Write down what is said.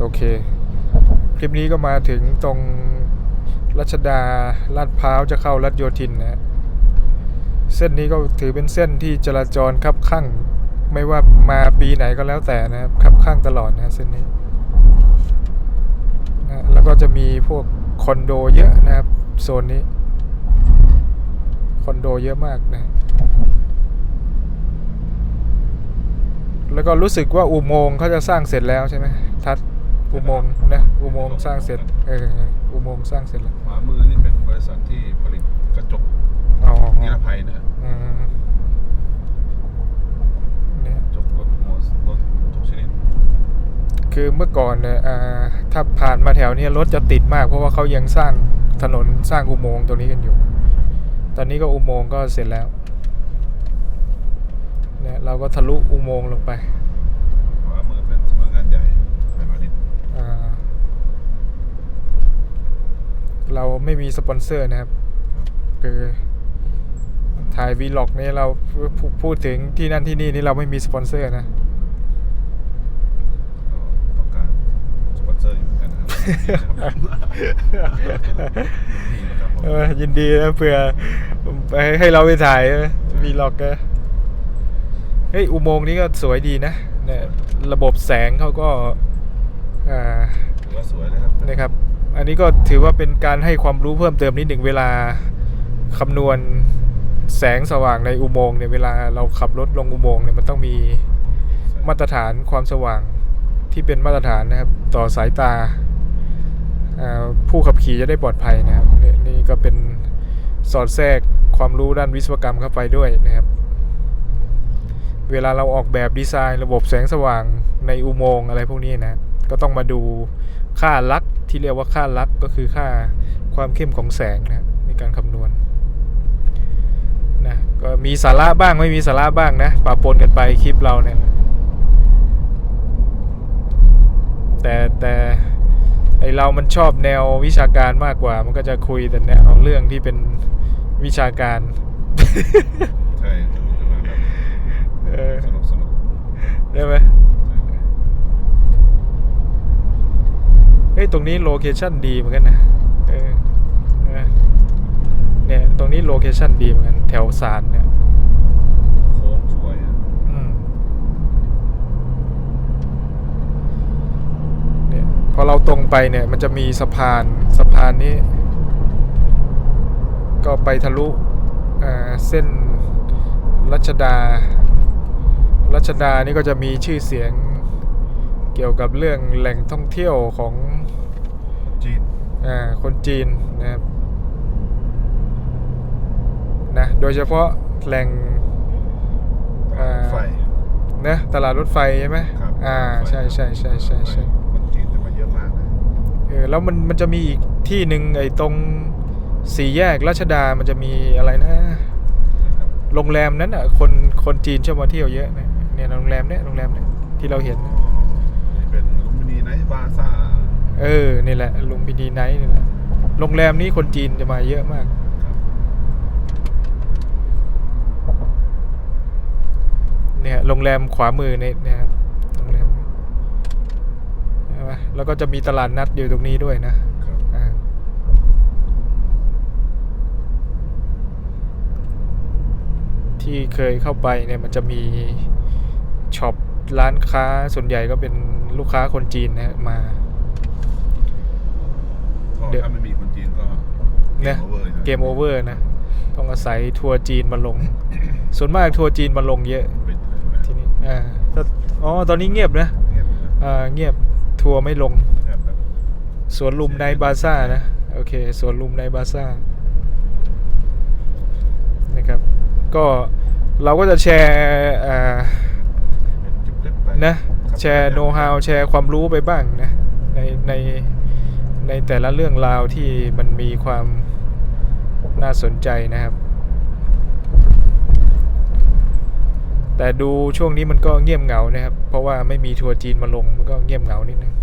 โอเค คลิปนี้ก็มาถึงตรงรัชดาลาดพร้าวจะเข้ารัชโยธินนะเส้นนี้ก็ถือเป็นเส้นที่จราจรคับข้างไม่ว่ามาปีไหนก็แล้วแต่นะครับคับข้างตลอดนะเส้นนี้นะแล้วก็จะมีพวกคอนโดเยอะนะครับโซนนี้คอนโดเยอะมากนะ แล้วก็รู้สึกว่าอุโมงค์เขาจะสร้างเสร็จแล้วใช่ไหมทัด อุโมงค์นะอุโมงค์สร้างเสร็จเอออุโมงค์สร้างเสร็จแล้วขวามือนี่เป็นบริษัทที่ผลิตกระจกอ๋อนิรภัยนะฮะอืมเนี่ยกระจกรถมอเตอร์รถทุกชนิดคือเมื่อก่อนเนี่ยอ่าถ้าผ่านมาแถวเนี้ยรถจะติดมากเพราะว่าเขายังสร้างถนนสร้างอุโมงค์ตรงนี้กันอยู่ ตอนนี้ก็อุโมงค์ก็เสร็จแล้วเนี่ยเราก็ทะลุอุโมงค์ลงไป ขวามือเป็นสำนักงานใหญ่ไทยพาณิชย์ อ่า เราไม่มีสปอนเซอร์นะครับ คือถ่ายวีล็อกนี่เราพูพูดถึงที่นั่นที่นี่นี่เราไม่มีสปอนเซอร์นะก็ต้องการสปอนเซอร์อยู่เหมือนกันนะครับนี่นะครับผมเออยินดีนะเผื่อไปให้เราไปถ่ายวีล็อกก็เฮ้ยอุโมงค์นี้ก็สวยดีนะเนี่ยระบบแสงเขาก็อ่าถือว่าสวยเลยครับนะครับ อันนี้ก็ถือว่าเป็นการให้ความรู้เพิ่มเติมนิดหนึ่งเวลาคำนวณแสงสว่างในอุโมงค์เนี่ยเวลาเราขับรถลงอุโมงค์เนี่ยมันต้องมีมาตรฐานความสว่างที่เป็นมาตรฐานนะครับ ต่อสายตา ผู้ขับขี่จะได้ปลอดภัยนะครับนี่นี่ก็เป็นสอดแทรกความรู้ด้านวิศวกรรมเข้าไปด้วยนะครับ เวลาเราออกแบบดีไซน์ ระบบแสงสว่างในอุโมงค์อะไรพวกนี้นะ ก็ต้องมาดูค่าลักษ ที่เรียกว่าค่าลักก็คือค่าความเข้มของแสงนะในการคำนวณนะก็มีสาระบ้างไม่มีสาระบ้างนะปะปนกันไปคลิปเราเนี่ยแต่แต่ไอเรามันชอบแนววิชาการมากกว่า มันก็จะคุยแต่แนวเรื่องที่เป็นวิชาการ ใช่จะมีประมาณแบบ เออ สนุกสนุก ได้ไหมเฮ้ย ต รงนี้โลเคชั่นดีเหมือนกันนะเออเออเนี่ยตรงนี้โลเคชั่นดีเหมือนกันแถวสารเนี่ยโค้งสวยอะอืมเนี่ยพอเราตรงไปเนี่ยมันจะมีสะพานสะพานนี้ ก็ไปทะลุอ่าเส้นรัชดา รัชดานี่ก็จะมีชื่อเสียงเกี่ยวกับเรื่องแหล่งท่องเที่ยวของ จีนอาคนจีนนะครับ นะ โดยเฉพาะแหล่งอ่าไฟ นะตลาดรถไฟใช่ไหมครับอ่าใช่ใช่ใช่ใช่ใช่คนจีนจะมาเยอะมากนะเออ แล้วมันมันจะมีอีกที่หนึ่งไอ้ตรงสี่แยกรัชดา มันจะมีอะไรนะ นะครับโรงแรมนั้นอะ คนคนจีนชอบมาเที่ยวเยอะนะเนี่ยโรงแรมเนี่ยโรงแรมเนี่ยที่เราเห็น อ๋นะอนี่เป็นลุมพินีไนท์บาซ่า เออนี่แหละลุมพินีไนท์นี่แหละโรงแรมนี้คนจีนจะมาเยอะมากครับเนี่ยโรงแรมขวามือเนี่ยนะครับโรงแรมใช่ไหมแล้วก็จะมีตลาดนัดอยู่ตรงนี้ด้วยนะครับอ่าที่เคยเข้าไปเนี่ยมันจะมีช็อปร้านค้าส่วนใหญ่ก็เป็นลูกค้าคนจีนนะมาก็ เดี๋ยว ถ้าไม่มีคนจีนก็เกนะมโอเวอร์เกมโอเวอร์นะ ต้องอาศัยทัวร์จีนมาลง ส่วนมากทัวร์จีนมาลงเยอะปิดเลยใช่ไหมที่นี่อ่าถ้าอ๋อ ตอนนี้เงียบนะเงียบเลยอ่าเงียบทัวร์ไม่ลงเงียบแบบสวนลุมในบาซ่านะ โอเค สวนลุมในบาซ่านะครับ ก็เราก็จะแชร์อ่าเป็นจุดเล็กไปนะ แชร์โน้ตฮาวแชร์ความรู้ไปบ้างนะ ในใน ในแต่ละเรื่องราวที่มันมีความน่าสนใจนะครับ แต่ดูช่วงนี้มันก็เงียบเหงานะครับ เพราะว่าไม่มีทัวร์จีนมาลงมันก็เงียบเหงานิดนึง